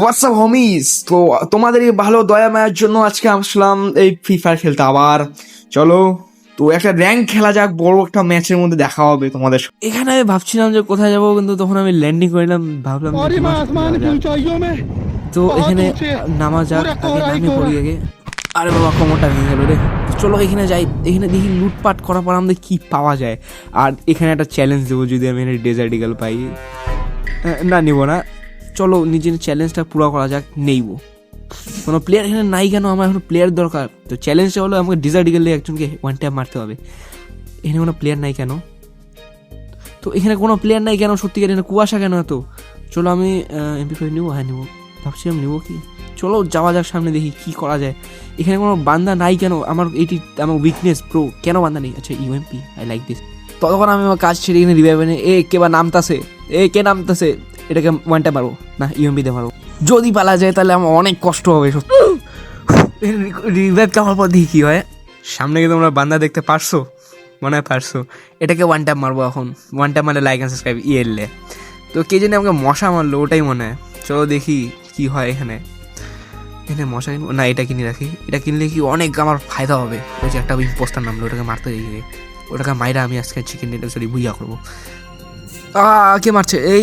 WhatsApp হোমিস তো তোমাদের এই ভালো দয়া মায়ের জন্য আজকে আসলাম এই ফ্রি ফায়ার খেলতে আবার। চলো তো একটা র্যাঙ্ক খেলা যাক বড় একটা ম্যাচের মধ্যে দেখা হবে তোমাদের এখানে আমি ভাবছিলাম যে কোথায় যাব কিন্তু তখন আমি ল্যান্ডিং করলাম ভাবলাম তো এখানে নামা যাক আগে নামে পড়ি আগে। আরে বাবা কমরটা ভেঙে গেল রে। চলো এখানে যাই এখানে দেখি লুটপাট করার পর আমাদের কী পাওয়া যায়। আর এখানে একটা চ্যালেঞ্জ দেবো যদি আমি এখানে ডেজার্ট ইগল পাই। না নিব না। চলো নিজের চ্যালেঞ্জটা পুরো করা যাক, নেইব। কোনো প্লেয়ার এখানে নাই কেন? আমার এখন প্লেয়ার দরকার। তো চ্যালেঞ্জটা হলো আমাকে ডেজার্ট ইগলে একজনকে ওয়ান ট্যাপ মারতে হবে। এখানে কোনো প্লেয়ার নাই কেন? তো এখানে কোনো প্লেয়ার নাই কেন? সত্যিকার এখানে কুয়াশা কেন এত? চলো আমি এমপি ফাইভ নিবো? হ্যাঁ নিবো। ভাবছিলাম নিবো কি? চলো যাওয়া যাক সামনে, দেখি কি করা যায়। এখানে কোনো বান্দা নাই কেন? আমার এটি আমার উইকনেস প্রো কেন বান্দা নেই? আচ্ছা ইউএমপি আই লাইক দিস ততক্ষণ আমি আমার কাজ ছেড়ে এখানে রিভাইভ এ, কে বা নামতাছে? এ, কে নামতাছে? এটাকে ওয়ান ওয়ানটা মারবো। না ইউএমপি দিয়ে মারো যদি পালা যায়, তাহলে আমার অনেক কষ্ট হবে রিভাইভ কামার পর দেখি কি হয়। সামনে কি তোমরা বান্দা দেখতে পারছ? মনে হয় পারছ। এটাকে ওয়ান ট্যাপ মারবো এখন। ওয়ান ট্যাপ মানে লাইক অ্যান্ড সাবস্ক্রাইব ইয়েলে তো কে জানি আমাকে মশা মারলো, ওটাই মনে হয়। চলো দেখি কি হয় এখানে। এখানে মশা না, এটা কিনে রাখি। এটা কিনলে কি অনেক আমার ফায়দা হবে। ওই যে একটা পোস্টার নামলো, ওটাকে মারতে গিয়ে ওটাকে মাইরা আমি আজকে চিকেন ডিনার সরি ভুইয়া করব। কে মারছে? এই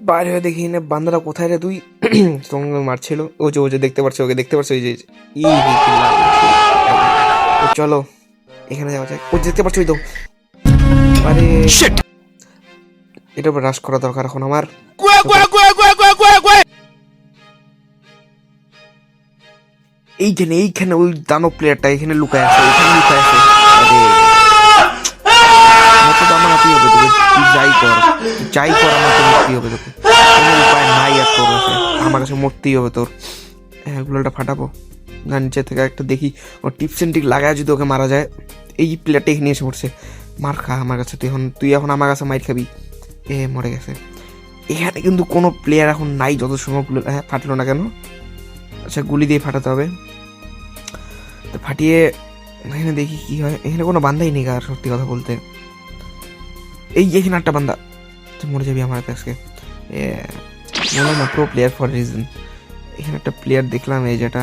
বাইরে হয়ে দেখি না বান্দারা কোথায় রে তুই তোমাকে মারছিল ও যে ও যে দেখতে পাচ্ছ ওকে দেখতে পাচ্ছ ওই যে চলো এখানে যাওয়া যায় ও দেখতে ওই তো আরে এটা রাশ করা দরকার এখন আমার এইখানে এইখানে ওই দানব প্লেয়ারটা এখানে লুকায় আছে এখানে লুকায় আছে তো আমার হাতেই হবে তোকে। তুই যাই কর যাই কর, আমার তো মরতেই হবে তোকে। কোনো উপায় নাই আর তোর কাছে। আমার কাছে মরতেই হবে তোর। হ্যাঁ গুলোটা ফাটাবো। না নিচে থেকে একটা দেখি। ওর টিপস এন্ড টিক লাগায় যদি ওকে মারা যায়, এই প্লেয়ারটা এখানে এসে পড়ছে মার খা আমার কাছে, তুই এখন তুই এখন আমার কাছে মাইর খাবি। এ, মরে গেছে। এখানে কিন্তু কোনো প্লেয়ার এখন নাই, যত সময়গুলো হ্যাঁ ফাটলো না কেন? আচ্ছা গুলি দিয়ে ফাটাতে হবে। তো ফাটিয়ে এখানে দেখি কী হয়। এখানে কোনো বান্ধাই নেই আর সত্যি কথা বলতে। এই যে এখানে একটা বান্দা। তুই মরে যাবি আমার কাছে। বললাম না প্রো প্লেয়ার ফর রিজন এখানে একটা প্লেয়ার দেখলাম এই যেটা।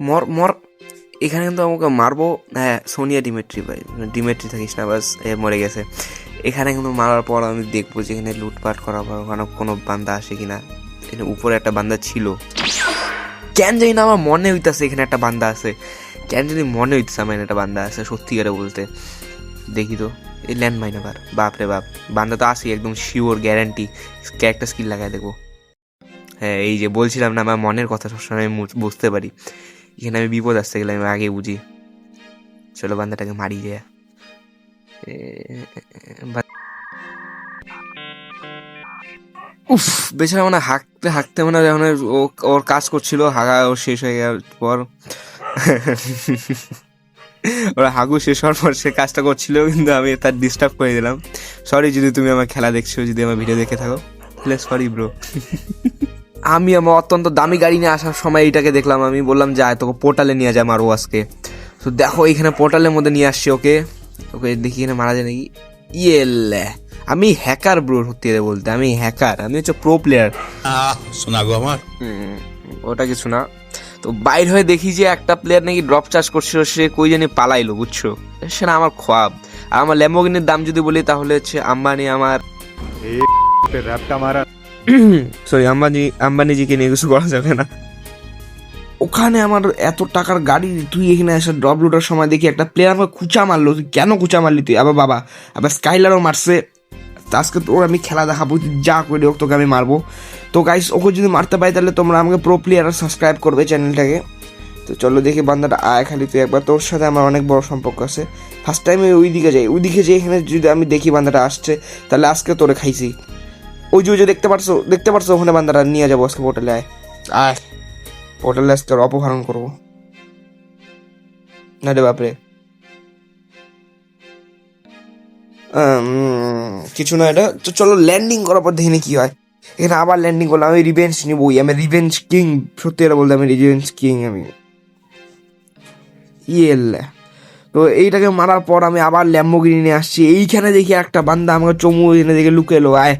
মর মর। এখানে কিন্তু আমাকে মারবো। হ্যাঁ সোনিয়া ডিমেট্রি ভাই। ডিমেট্রি থাকিস না বাস। এ মরে গেছে। এখানে কিন্তু মারার পর আমি দেখব যে এখানে লুটপাট করা বা ওখানে কোনো বান্দা আসে কিনা। এখানে উপরে একটা বান্দা ছিল। কেন জানি না আমার মনে হইতাছে এখানে একটা বান্দা আছে। কেন জানি মনে হইতেছে আমার এখানে একটা বান্দা আছে সত্যিকারে বলতে। দেখি তো, এই ল্যান্ডমাইন আবার বাপ রে বাপ, বান্দা তো আসি একদম শিওর গ্যারান্টি ক্যারেক্টার স্কিল লাগাই দেখব। হ্যাঁ এই যে বলছিলাম না, আমার মনের কথা সবসময় আমি বুঝতে পারি। এখানে আমি বিপদ আসতে গেলে আমি আগে বুঝি। চলো বান্দাটাকে মারি যায় উফ, বেচারা মানে হাঁকতে হাঁকতে মানে যখন ওর কাজ করছিল হাগা শেষ হয়ে যাওয়ার পর ওরা হাগু শেষ হওয়ার পর সে কাজটা করছিল কিন্তু আমি তার ডিস্টার্ব করে দিলাম। সরি যদি তুমি আমার খেলা দেখছ যদি আমার ভিডিও দেখে থাকো। তাহলে সরি ব্রো আমি আমার অত্যন্ত দামি গাড়ি নিয়ে আসার সময় এইটাকে দেখলাম। আমি বললাম যা তোকে পোর্টালে নিয়ে যায় মারবো আজকে। তো দেখো এখানে পোর্টালের মধ্যে নিয়ে আসছি ওকে। ওকে দেখি এখানে মারা যায় নাকি। ইয়েলে আমি হ্যাকার ব্রো সত্যি বলতে। আমি হ্যাকার আমি হচ্ছে প্রো প্লেয়ার আহ শোনা গো আমার। হুম, ওটা কিছু না। তো বাইর হয়ে দেখি যে একটা প্লেয়ার নাকি ড্রপ চার্জ করছিল সে কই জানি পালাইলো বুঝছ? সেটা আমার খোয়াব। আর আমার ল্যাম্বোগিনির দাম যদি বলি তাহলে হচ্ছে আম্বানি আমার সরি আম্বানি আম্বানিজিকে নিয়ে কিছু করা যাবে না। ওখানে আমার এত টাকার গাড়ি তুই এখানে এসে ড্রপ লুটার সময় দেখি একটা প্লেয়ার আমাকে কুচা মারলো। তুই কেন কুচা মারলি তুই? আবার বাবা আবার স্কাইলারও মারছে। তা আজকে তোর আমি খেলা দেখাবো যা করে হোক তোকে আমি মারবো। তো গাইস ওকে যদি মারতে পাই তাহলে তোমরা আমাকে প্রো প্লেয়ার সাবস্ক্রাইব করবে চ্যানেলটাকে তো চলো দেখি বান্দাটা আয় খালি তুই একবার। তোর সাথে আমার অনেক বড় সম্পর্ক আছে। ফার্স্ট টাইম ওই দিকে যাই। ওই দিকে যাই এখানে যদি আমি দেখি বান্দাটা আসছে তাহলে আজকে তোরে খাইছি। ওই যে ওই যে দেখতে পারছ? দেখতে পারছ ওখানে বান্দাটা? নিয়ে যাব আজকে পোর্টালে আয়। আয়। পোর্টালে আজকে অপহরণ করব। না রে বাপরে। কিছু না এটা। তো চলো ল্যান্ডিং করার পর দেখি কি হয়। এখানে আবার ল্যান্ডিং করলাম, আমি রিভেঞ্জ নিবই, আমি রিভেঞ্জ কিং সত্যি এটা বলতে আমি রিভেঞ্জ কিং আমি। ইয়েল তো এইটাকে মারার পর আমি আবার ল্যাম্বোগিনি নিয়ে আসছি, এইখানে দেখি একটা বান্দা আমাকে চমু এখানে দেখে লুকে এলো, আয়।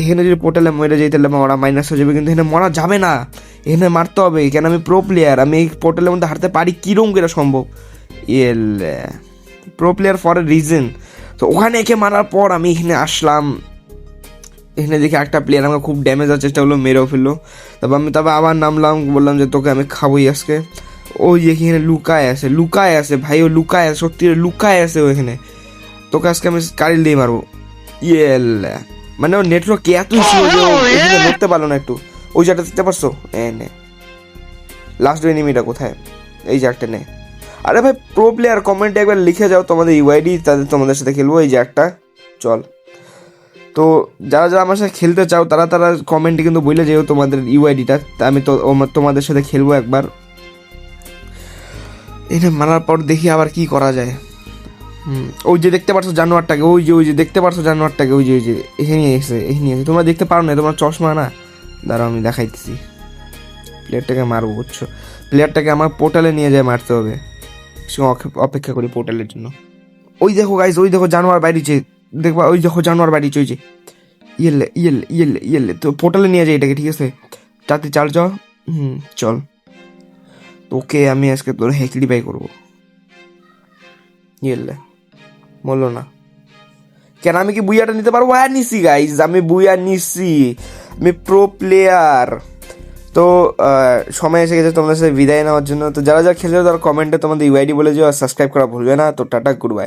এখানে যদি পোর্টালে মরে যাই তাহলে মরা মাইনাস হয়ে যাবে, কিন্তু এখানে মরা যাবে না। এখানে মারতে হবে, কেন আমি প্রো প্লেয়ার আমি এই পোর্টালের মধ্যে হারতে পারি কীরকম করে সম্ভব? L pro player for a reason তো ওখানে একে মারার পর আমি এখানে আসলাম এখানে দেখি একটা প্লেয়ার আমাকে খুব ড্যামেজ দেওয়ার চেষ্টা করল মেরেও ফেলল। তারপর আমি তারপর আবার নামলাম বললাম যে তোকে আমি খাবোই আজকে। ওই যে এখানে লুকায় আছে লুকায় আছে ভাই ও লুকায় আছে সত্যি লুকায় আছে ও এখানে। তোকে আজকে আমি কারিল দিয়ে মারবো। ইয়ে মানে ও নেটওয়ার্ক এত ছিল যে ও এখানে ধরতে পারল না একটু। ওই জায়গাটা দেখতে পারছ এ নে। লাস্ট এনিমিটা কোথায়? এই একটা নে। আরে ভাই প্রো প্লেয়ার কমেন্টে একবার লিখে যাও তোমাদের ইউআইডি তাদের তোমাদের সাথে খেলব। এই একটা। চল। তো যারা যারা আমার সাথে খেলতে চাও, তারা তারা কমেন্টে কিন্তু বলে যেও তোমাদের ইউআইডিটা আমি তো তোমাদের সাথে খেলব একবার। এটা মারার পর দেখি আবার কি করা যায়। ওই যে দেখতে পারছ জানোয়ারটাকে, ওই যে ওই যে, দেখতে পারছ জানোয়ারটাকে, ওই যে ওই যে, এখানে এসে এখানে এসে। তোমরা দেখতে পারো না, তোমার চশমা না? দাঁড়াও, আমি দেখাইতেছি। প্লেয়ারটাকে মারবো, বুঝছ? প্লেয়ারটাকে আমার পোর্টালে নিয়ে যায় মারতে হবে। অপেক্ষা করি পোর্টালের জন্য। ওই দেখো গাইজ ওই দেখো, জানোয়ার বাড়িছে দেখবা ওই দেখো জানোয়ার বাড়ি যে ইয়েলে ইয়েলে ইয়েলে ইয়েলে। তো পোর্টালে নিয়ে যাই এটাকে, ঠিক আছে? তাতে চাল চ হুম, চল। তোকে আমি আজকে তোর হেকলি বাই করব। ইয়েলে। বলল না। কেন আমি কি বুইয়াটা নিতে পারব? হ্যাঁ নিছি গাইজ আমি বুইয়া নিছি। আমি প্রো প্লেয়ার তো সময় এসে গেছে তোমাদের সাথে বিদায় নেওয়ার জন্য। তো যারা যারা খেলছো তারা কমেন্টে তোমাদের ইউআইডি বলে যাও সাবস্ক্রাইব করা ভুলবে না। তো টাটা গুড বাই